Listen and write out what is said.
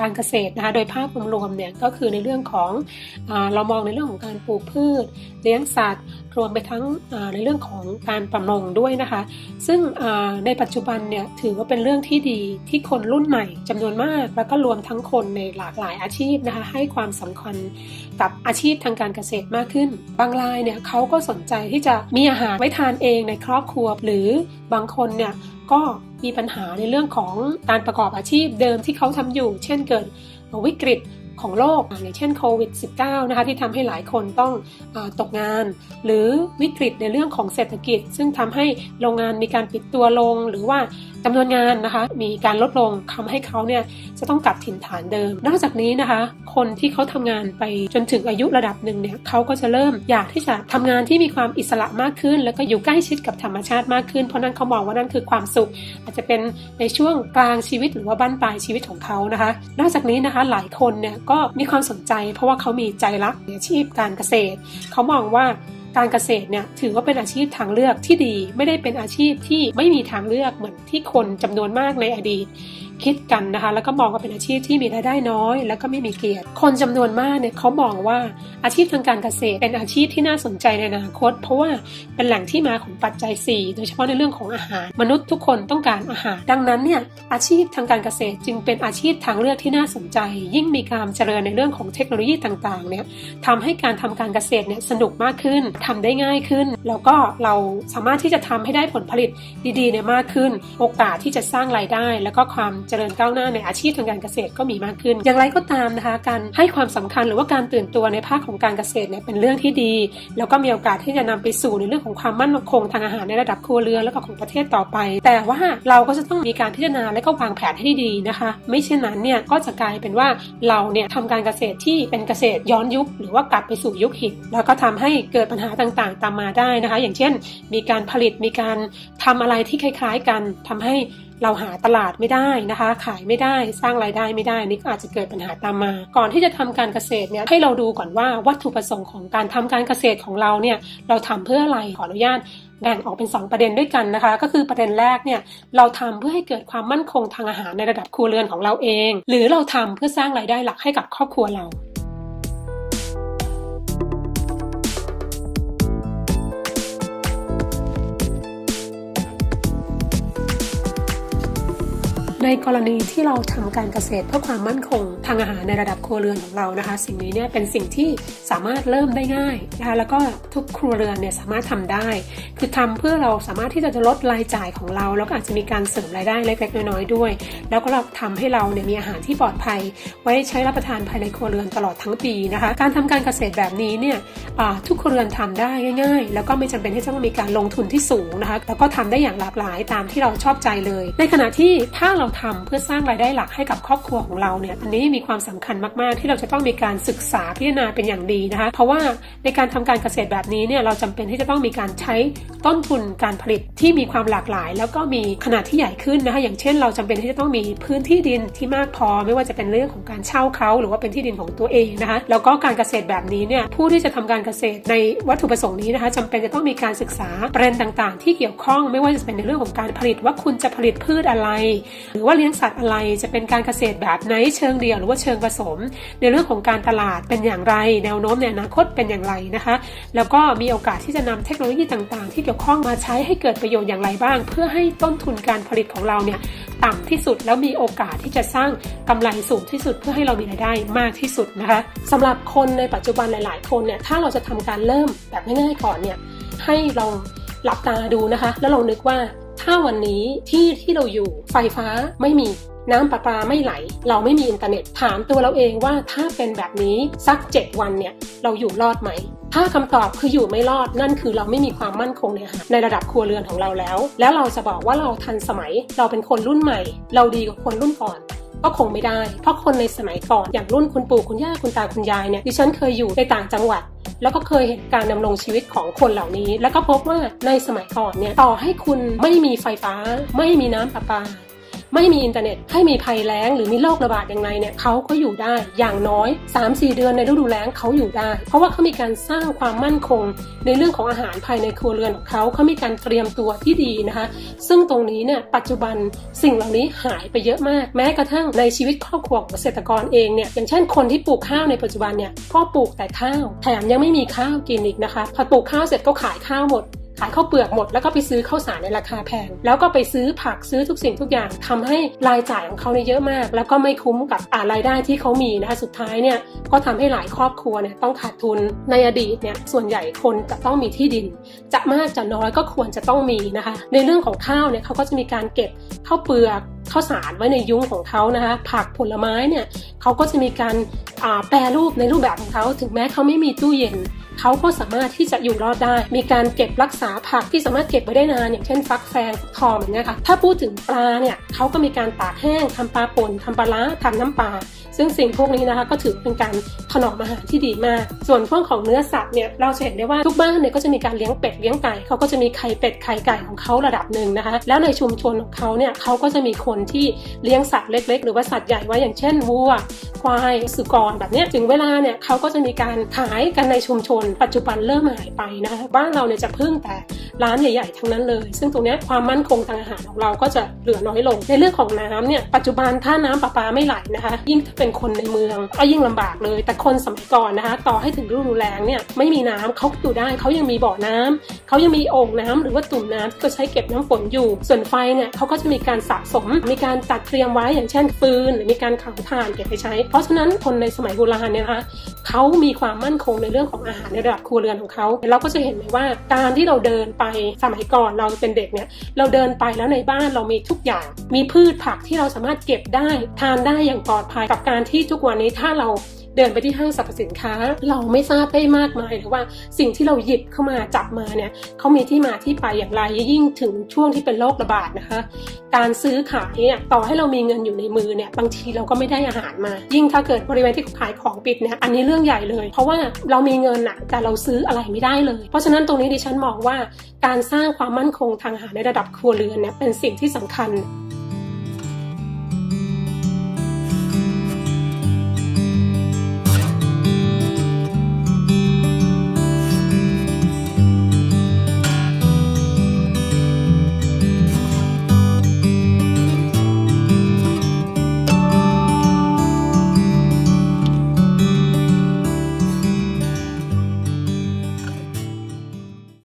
การเกษตรนะคะ โดยภาพรวมๆเนี่ยก็คือในเรื่องของอเรามองในเรื่องของการปลูกพืช เลี้ยงสัตว์รวมไปทั้งในเรื่องของการประมงด้วยนะคะ ซึ่งในปัจจุบันเนี่ยถือว่าเป็นเรื่องที่ดีที่คนรุ่นใหม่จำนวนมาก แล้วก็รวมทั้งคนในหลากหลายอาชีพนะคะให้ความสำคัญกับอาชีพทางการเกษตรมากขึ้น บางรายเนี่ยเขาก็สนใจที่จะมีอาหารไว้ทานเองในครอบครัว หรือบางคนเนี่ยก็มีปัญหาในเรื่องของการประกอบอาชีพเดิมที่เขาทำอยู่ เช่นเกิดวิกฤต ของโลกอย่างเช่นโควิด -19 นะคะที่ทำให้หลายคนต้องอตกงาน หรือวิกฤตในเรื่องของเศรษฐกิจ ซึ่งทำให้โรงงานมีการปิดตัวลง หรือว่าจำนวนงานนะคะ มีการลดลงทำให้เขาเนี่ยจะต้องกลับถิ่นฐานเดิม นอกจากนี้นะคะ คนที่เขาทำงานไปจนถึงอายุระดับหนึ่งเนี่ยเขาก็จะเริ่มอยากที่จะทำงานที่มีความอิสระมากขึ้น แล้วก็อยู่ใกล้ชิดกับธรรมชาติมากขึ้น เพราะนั้นเขามองว่านั่นคือความสุข อาจจะเป็นในช่วงกลางชีวิตหรือว่าบั้นปลายชีวิตของเขานะคะ นอกจากนี้นะคะหลายคนเนี่ยก็มีความสนใจ เพราะว่าเขามีใจรักในอาชีพการเกษตร เขามองว่า การเกษตรเนี่ยถือว่าเป็นอาชีพทางเลือกที่ดี ไม่ได้เป็นอาชีพที่ไม่มีทางเลือกเหมือนที่คนจำนวนมากในอดีต คิดกันนะคะ แล้วก็มองว่าเป็นอาชีพที่มีรายได้น้อย แล้วก็ไม่มีเกียรติ คนจำนวนมากเนี่ยเขามองว่าอาชีพทางการเกษตร เป็นอาชีพที่น่าสนใจในอนาคต เพราะว่าเป็นแหล่งที่มาของปัจจัย 4 โดยเฉพาะในเรื่องของอาหาร มนุษย์ทุกคนต้องการอาหาร ดังนั้นเนี่ยอาชีพทางการเกษตรจึงเป็นอาชีพทางเลือกที่น่าสนใจ ยิ่งมีการเจริญในเรื่องของเทคโนโลยีต่างๆเนี่ยทำให้การทำการเกษตรเนี่ยสนุกมากขึ้นทำได้ง่ายขึ้น แล้วก็เราสามารถที่จะทำให้ได้ผลผลิตดีๆเนี่ยมากขึ้น โอกาสที่จะสร้างรายได้ แล้วก็ความเจริญก้าวหน้าในอาชีพทางการเกษตรก็มีมากขึ้น อย่างไรก็ตามนะคะ การให้ความสำคัญหรือว่าการตื่นตัวในภาคของการเกษตรเนี่ยเป็นเรื่องที่ดี แล้วก็มีโอกาสที่จะนำไปสู่ในเรื่องของความมั่นคงทางอาหารในระดับครัวเรือนแล้วก็ของประเทศต่อไป แต่ว่าเราก็จะต้องมีการพิจารณาและก็วางแผนให้ดีนะคะ ไม่เช่นนั้นเนี่ยก็จะกลายเป็นว่าเราเนี่ยทำการเกษตรที่เป็นเกษตรย้อนยุค หรือว่ากลับไปสู่ยุคหินแล้วก็ทำให้เกิดปัญหาต่างๆ ตามมาได้นะคะ อย่างเช่น มีการผลิตมีการทำอะไรที่คล้าย ๆ กันทำให้ เราหาตลาดไม่ได้นะคะ ขายไม่ได้สร้างรายได้ไม่ได้นี่ก็อาจจะเกิดปัญหาตามมา ก่อนที่จะทำการเกษตรเนี่ยให้เราดูก่อนว่าวัตถุประสงค์ของการทำการเกษตรของเราเนี่ยเราทำเพื่ออะไรขออนุญาตแบ่งออกเป็น 2 ประเด็นด้วยกันนะคะ ก็คือประเด็นแรกเนี่ยเราทำเพื่อให้เกิดความมั่นคงทางอาหารในระดับครัวเรือนของเราเอง หรือเราทำเพื่อสร้างรายได้หลักให้กับครอบครัวเรา ในกรณีที่เราทำการเกษตรเพื่อความมั่นคงทางอาหารในระดับครัวเรือนของเรานะคะ สิ่งนี้เนี่ยเป็นสิ่งที่สามารถเริ่มได้ง่ายนะคะแล้วก็ทุกครัวเรือนเนี่ยสามารถทำได้ คือทำเพื่อเราสามารถที่จะลดรายจ่ายของเรา แล้วก็อาจจะมีการเสริมรายได้เล็กๆน้อยๆด้วย แล้วก็เราทำให้เราเนี่ยมีอาหารที่ปลอดภัย ไว้ใช้รับประทานภายในครัวเรือนตลอดทั้งปีนะคะ การทำการเกษตรแบบนี้เนี่ยทุกครัวเรือนทำได้ง่าย ๆ แล้วก็ไม่จำเป็นที่จะต้องมีการลงทุนที่สูงนะคะแล้วก็ทำได้อย่างหลากหลายตามที่เราชอบใจเลย ในขณะที่ถ้าเราทำเพื่อสร้างรายได้หลักให้กับครอบครัวของเราเนี่ยอันนี้มีความสำคัญมากๆ ที่เราจะต้องมีการศึกษาพิจารณาเป็นอย่างดีนะคะ เพราะว่าในการทำการเกษตรแบบนี้เนี่ยเราจำเป็นที่จะต้องมีการใช้ต้นทุนการผลิตที่มีความหลากหลาย แล้วก็มีขนาดที่ใหญ่ขึ้นนะคะอย่างเช่น เราจำเป็นที่จะต้องมีพื้นที่ดินที่มากพอ ไม่ว่าจะเป็นเรื่องของการเช่าเขาหรือว่าเป็นที่ดินของตัวเองนะคะแล้วก็การเกษตรแบบนี้เนี่ยผู้ที่จะทำการเกษตรในวัตถุประสงค์นี้นะคะจำเป็นจะต้องมีการศึกษาประเด็นต่างๆ ที่เกี่ยวข้อง ไม่ว่าจะเป็นในเรื่องของการผลิตว่าคุณจะผลิตพืชอะไรหรือว่าเลี้ยงสัตว์อะไรจะเป็นการเกษตรแบบไหนเชิงเดียวหรือว่าเชิงผสม ในเรื่องของการตลาดเป็นอย่างไร แนวโน้มในอนาคตเป็นอย่างไรนะคะ แล้วก็มีโอกาสที่จะนำเทคโนโลยีต่างๆ ที่เกี่ยวข้องมาใช้ให้เกิดประโยชน์อย่างไรบ้าง เพื่อให้ต้นทุนการผลิตของเราเนี่ยต่ำที่สุดแล้วมีโอกาสที่จะสร้างกำไรสูงที่สุดเพื่อให้เรามีรายได้มากที่สุดนะคะสำหรับคนในปัจจุบันหลาย ๆ คนเนี่ยถ้าเราจะทำการเริ่มแบบง่ายๆก่อนเนี่ยให้ลองหลับตาดูนะคะ แล้วลองนึกว่า ถ้าวันนี้ที่ที่เราอยู่ไฟฟ้าไม่มีน้ำประปาไม่ไหล เราไม่มีอินเทอร์เน็ต ถามตัวเราเองว่าถ้าเป็นแบบนี้สัก 7 วันเนี่ยเราอยู่รอดไหม ถ้าคำตอบคืออยู่ไม่รอดนั่นคือเราไม่มีความมั่นคงในอาหารในระดับครัวเรือนของเราแล้ว แล้วเราจะบอกว่าเราทันสมัย เราเป็นคนรุ่นใหม่ เราดีกว่าคนรุ่นก่อนก็คงไม่ได้ เพราะคนในสมัยก่อนอย่างรุ่นคุณปู่คุณย่าคุณตาคุณยายเนี่ยดิฉันเคยอยู่ในต่างจังหวัด แล้วก็เคยเห็นการดำรงชีวิตของคนเหล่านี้ แล้วก็พบว่าในสมัยก่อนเนี่ยต่อให้คุณไม่มีไฟฟ้า ไม่มีน้ำประปา ไม่มีอินเทอร์เน็ตให้มีภัยแล้ง หรือมีโรคระบาดอยังไงเนี่ยเขาก็อยู่ได้อย่างน้อย 3-4 เดือนในฤดูแล้งเขาอยู่ได้ เพราะว่าเขามีการสร้างความมั่นคง ในเรื่องของอาหารภายในครัวเรือนของเขาเขามีการเตรียมตัวที่ดีนะคะ ซึ่งตรงนี้เนี่ยปัจจุบันสิ่งเหล่านี้หายไปเยอะมาก แม้กระทั่งในชีวิตครอบครัวเกษตรกรเองเนี่ยอย่างเช่นคนที่ปลูกข้าวในปัจจุบันเนี่ยพ่อปลูกแต่ข้าว แถมยังไม่มีข้าวกินอีกนะคะพอปลูกข้าวเสร็จก็ขายข้าวหมด ขายข้าวเปลือกหมดแล้วก็ไปซื้อข้าวสารในราคาแพง แล้วก็ไปซื้อผักซื้อทุกสิ่งทุกอย่างทำให้รายจ่ายของเขาเนี่ยเยอะมาก แล้วก็ไม่คุ้มกับารายได้ที่เขามีนะคะสุดท้ายเนี่ยก็ทำให้หลายครอบครัวเนี่ยต้องขาดทุนในอดีตเนี่ยส่วนใหญ่คนจะต้องมีที่ดิน จะมากจะน้อยก็ควรจะต้องมีนะคะ ในเรื่องของข้าวเนี่ยเขาก็จะมีการเก็บข้าวเปลือกข้าวสารไว้ในยุ้งของเขานะคะ ผักผลไม้เนี่ยเขาก็จะมีการแปรรูปในรูปแบบของเขาถึงแม้เขาไม่มีตู้เย็น เขาก็สามารถที่จะอยู่รอดได้ มีการเก็บรักษาผักที่สามารถเก็บไว้ได้นานอย่างเช่นฟักแฟงทอมอย่างเงี้ยค่ะถ้าพูดถึงปลาเนี่ยเขาก็มีการตากแห้งทำปลาป่นทำปลาล้าทำน้ำปลา ซึ่งสิ่งพวกนี้นะคะก็ถือเป็นการถนอมอาหารที่ดีมาก ส่วนพวกของเนื้อสัตว์เนี่ยเราจะเห็นได้ว่าทุกบ้านเนี่ยก็จะมีการเลี้ยงเป็ดเลี้ยงไก่เขาก็จะมีไข่เป็ดไข่ไก่ของเขาระดับหนึ่งนะคะ แล้วในชุมชนของเขาเนี่ยเขาก็จะมีคนที่เลี้ยงสัตว์เล็ก ๆ หรือว่าสัตว์ใหญ่ไว้อย่างเช่นวัวควายสุกรแบบเนี้ยถึงเวลาเนี่ยเขาก็จะมีการขายกันในชุมชน ปัจจุบันเริ่มหายไปนะคะบ้านเราเนี่ยจะพึ่งแต่ร้านใหญ่ๆทั้งนั้นเลย ซึ่งตรงนี้ความมั่นคงทางอาหารของเราก็จะเหลือน้อยลง ในเรื่องของน้ำเนี่ยปัจจุบันถ้าน้ำประปาไม่ไหลนะคะ ยิ่งถ้าเป็นคนในเมืองก็ยิ่งลำบากเลย แต่คนสมัยก่อนนะคะต่อให้ถึงฤดูแล้งเนี่ยไม่มีน้ำเขาอยู่ได้เขายังมีบ่อน้ำเขายังมีโอ่งน้ำหรือว่าตุ่มน้ำก็ใช้เก็บน้ำฝนอยู่ ส่วนไฟเนี่ยเขาก็จะมีการสะสม มีการจัดเตรียมไว้อย่างเช่นฟืนหรือมีการขังถ่านเก็บไปใช้ เพราะฉะนั้นคนในสมัยโบราณเนี่ยนะคะเขามีความมั่นคงในเรื่องของอาหารในระดับครัวเรือนของเขาเราก็จะเห็นเลยว่าการที่เราเดินไปสมัยก่อนเราเป็นเด็กเนี่ยเราเดินไปแล้วในบ้านเรามีทุกอย่าง มีพืชผักที่เราสามารถเก็บได้ทานได้อย่างปลอดภัยกับการที่ทุกวันนี้ถ้าเราเดินไปที่ห้างสรรพสินค้า เราไม่ทราบได้มากมายหรือว่าสิ่งที่เราหยิบเข้ามาจับมาเนี่ยเขามีที่มาที่ไปอย่างไรยิ่งถึงช่วงที่เป็นโรคระบาดนะคะ การซื้อขายเนี่ยต่อให้เรามีเงินอยู่ในมือเนี่ยบางทีเราก็ไม่ได้อาหารมา ยิ่งถ้าเกิดบริเวณที่ขายของปิดเนี่ยอันนี้เรื่องใหญ่เลย เพราะว่าเรามีเงินอะแต่เราซื้ออะไรไม่ได้เลย เพราะฉะนั้นตรงนี้ดิฉันมองว่า การสร้างความมั่นคงทางอาหารในระดับครัวเรือนเนี่ยเป็นสิ่งที่สำคัญ